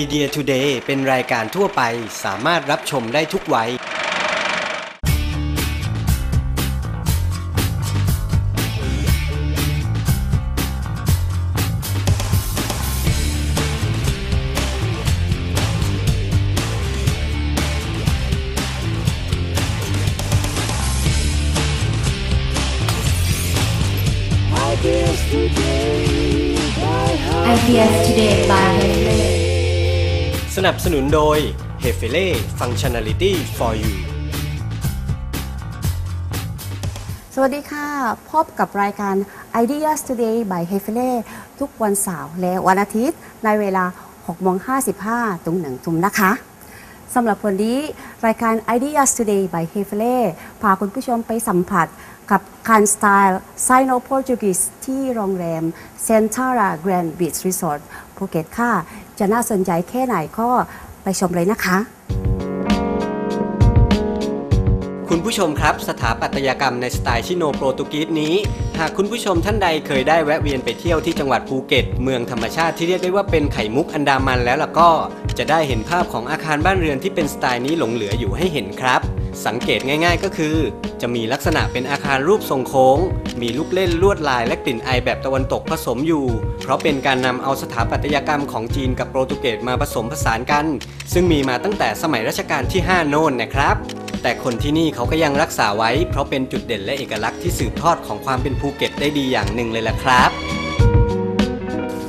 Idea Today เป็นรายการทั่วไปสามารถรับชมได้ทุกวัย Ideas Today by Henry สนับสนุนโดย h e f e l e Functionality for You สวัสดีค่ะ พบกับรายการ Ideas Today by h e f e l e ทุกวันเสาร์และวันอาทิตย์ ในเวลา6โมง55 ตรงหนึ่งทุ่มนะคะ สำหรับวันนี้รายการ Ideas Today by h e f e l e พาคุณผู้ชมไปสัมผัสกับการสไตล์ไซโนโปรตุกีสที่โรงแรม Centara Grand Beach Resort ภูเก็ตค่ะ จะน่าสนใจแค่ไหนก็ไปชมเลยนะคะ คุณผู้ชมครับ สถาปัตยกรรมในสไตล์ชิโนโปรตุกีสนี้ หากคุณผู้ชมท่านใดเคยได้แวะเวียนไปเที่ยวที่จังหวัดภูเก็ต เมืองธรรมชาติที่เรียกได้ว่าเป็นไข่มุกอันดามันแล้วล่ะก็ จะได้เห็นภาพของอาคารบ้านเรือนที่เป็นสไตล์นี้หลงเหลืออยู่ให้เห็นครับ สังเกตง่ายๆก็คือ จะมีลักษณะเป็นอาคารรูปทรงโค้ง มีลูกเล่นลวดลายและกลิ่นไอแบบตะวันตกผสมอยู่ เพราะเป็นการนำเอาสถาปัตยกรรมของจีนกับโปรตุเกสมาผสมผสานกัน ซึ่งมีมาตั้งแต่สมัยรัชกาลที่ 5 โน่นนะครับ แต่คนที่นี่เขาก็ยังรักษาไว้ เพราะเป็นจุดเด่นและเอกลักษณ์ที่สืบทอดของความเป็นภูเก็ตได้ดีอย่างหนึ่งเลยล่ะครับ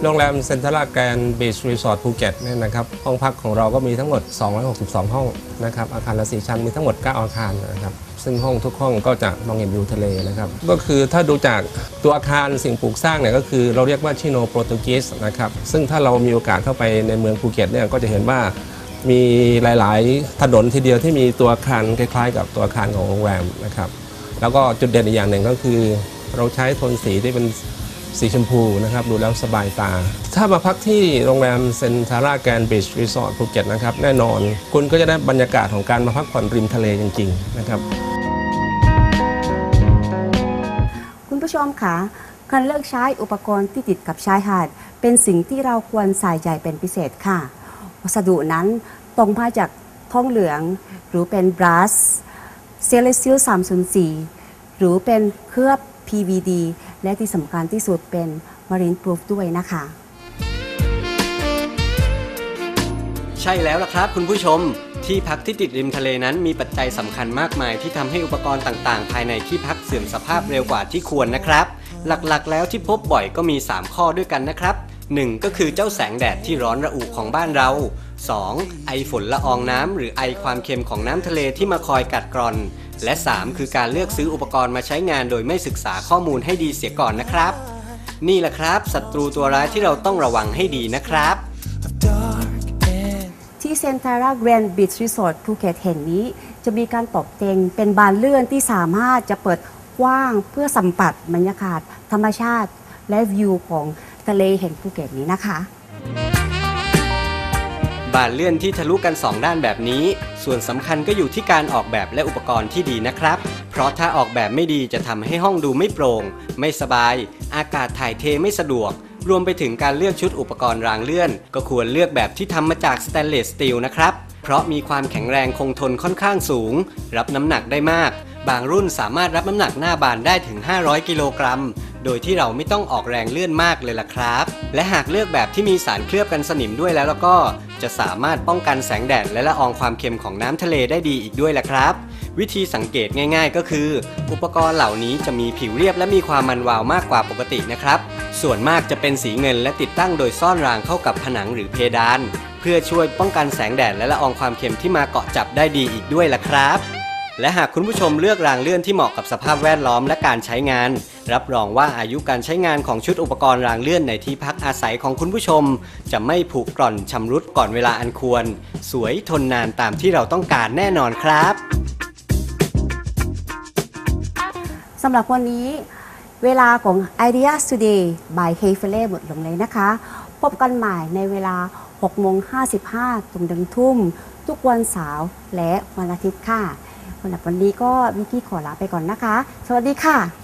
โรงแรมเซ็นทรัลแกรนบีชรีสอร์ทภูเก็ตเนี่ยนะครับห้องพักของเราก็มีทั้งหมด 262 ห้องนะครับอาคารละสีชั้นมีทั้งหมด 9 อาคารนะครับซึ่งห้องทุกห้องก็จะมองเห็นวิวทะเลนะครับก็คือถ้าดูจากตัวอาคารสิ่งปลูกสร้างเนี่ยก็คือเราเรียกว่าชิโนโปรตุกีสนะครับซึ่งถ้าเรามีโอกาสเข้าไปในเมืองภูเก็ตเนี่ยก็จะเห็นว่ามีหลาย ๆ ถนนทีเดียวที่มีตัวอาคารคล้าย ๆ กับตัวอาคารของโรงแรมนะครับแล้วก็จุดเด่นอีกอย่างหนึ่งก็คือ เราใช้โทนสีที่เป็น สีชมพูนะครับดูแล้วสบายตา ถ้ามาพักที่โรงแรมเซนทาร่าแกรนบีชรีสอร์ทภูเก็ตนะครับแน่นอน คุณก็จะได้บรรยากาศของการมาพักผ่อนริมทะเลจริง ๆ นะครับ คุณผู้ชมคะการเลือกใช้อุปกรณ์ที่ติดกับชายหาด เป็นสิ่งที่เราควรใส่ใจเป็นพิเศษค่ะ วัสดุนั้นตรงมาจากทองเหลือง หรือเป็นบรัสเซเลซิล304หรือเป็นเคลือบ PVD และที่สำคัญที่สุดเป็น Marine Proof ด้วยนะคะ ใช่แล้วล่ะครับคุณผู้ชม ที่พักที่ติดริมทะเลนั้นมีปัจจัยสำคัญมากมายที่ทำให้อุปกรณ์ต่างๆ ภายในที่พักเสื่อมสภาพเร็วกว่าที่ควรนะครับ หลักๆ แล้วที่พบบ่อยก็มี 3 ข้อด้วยกันนะครับ 1. ก็คือเจ้าแสงแดดที่ร้อนระอุของบ้านเรา 2. ไอฝนละอองน้ำหรือไอความเค็มของน้ำทะเลที่มาคอยกัดกร่อนและ 3 คือการเลือกซื้ออุปกรณ์มาใช้งานโดยไม่ศึกษาข้อมูลให้ดีเสียก่อนนะครับ นี่แหละครับศัตรูตัวร้ายที่เราต้องระวังให้ดีนะครับ ที่เซนทาราแกรนด์บีชรีสอร์ทภูเก็ตแห่งนี้ จะมีการตกแต่งเป็นบานเลื่อนที่สามารถจะเปิดกว้างเพื่อสัมผัสบรรยากาศ ธรรมชาติ และวิวของทะเลแห่งภูเก็ตนี้นะคะ บานเลื่อนที่ทะลุกัน 2 ด้านแบบนี้ ส่วนสำคัญก็อยู่ที่การออกแบบและอุปกรณ์ที่ดีนะครับ เพราะถ้าออกแบบไม่ดีจะทำให้ห้องดูไม่โปร่ง ไม่สบาย อากาศถ่ายเทไม่สะดวก รวมไปถึงการเลือกชุดอุปกรณ์รางเลื่อน ก็ควรเลือกแบบที่ทำมาจากสแตนเลสสตีลนะครับ เพราะมีความแข็งแรงคงทนค่อนข้างสูง รับน้ำหนักได้มาก บางรุ่นสามารถรับน้ำหนักหน้าบานได้ถึง 500 กิโลกรัม โดยที่เราไม่ต้องออกแรงเลื่อนมากเลยล่ะครับ และหากเลือกแบบที่มีสารเคลือบกันสนิมด้วยแล้วแล้วก็จะสามารถป้องกันแสงแดดและละอองความเค็มของน้ำทะเลได้ดีอีกด้วยล่ะครับ วิธีสังเกตง่าย ๆ ก็คือ อุปกรณ์เหล่านี้จะมีผิวเรียบและมีความมันวาวมากกว่าปกตินะครับ ส่วนมากจะเป็นสีเงินและติดตั้งโดยซ่อนรางเข้ากับผนังหรือเพดาน เพื่อช่วยป้องกันแสงแดดและละอองความเค็มที่มาเกาะจับได้ดีอีกด้วยล่ะครับและหากคุณผู้ชมเลือกรางเลื่อนที่เหมาะกับสภาพแวดล้อมและการใช้งาน รับรองว่าอายุการใช้งานของชุดอุปกรณ์รางเลื่อนในที่พักอาศัยของคุณผู้ชม จะไม่ผุกร่อนชำรุดก่อนเวลาอันควร สวยทนนานตามที่เราต้องการแน่นอนครับสำหรับวันนี้เวลาของ Ideas Today by h e f e l e หมดลงเลยนะคะ พบกันใหม่ในเวลา6โมง55ตรงดึงทุ่ม ทุกวันเสาร์และวันอาทิตย์ค่ะสำหรับวันนี้ก็วิกกี้ขอลาไปก่อนนะคะ สวัสดีค่ะ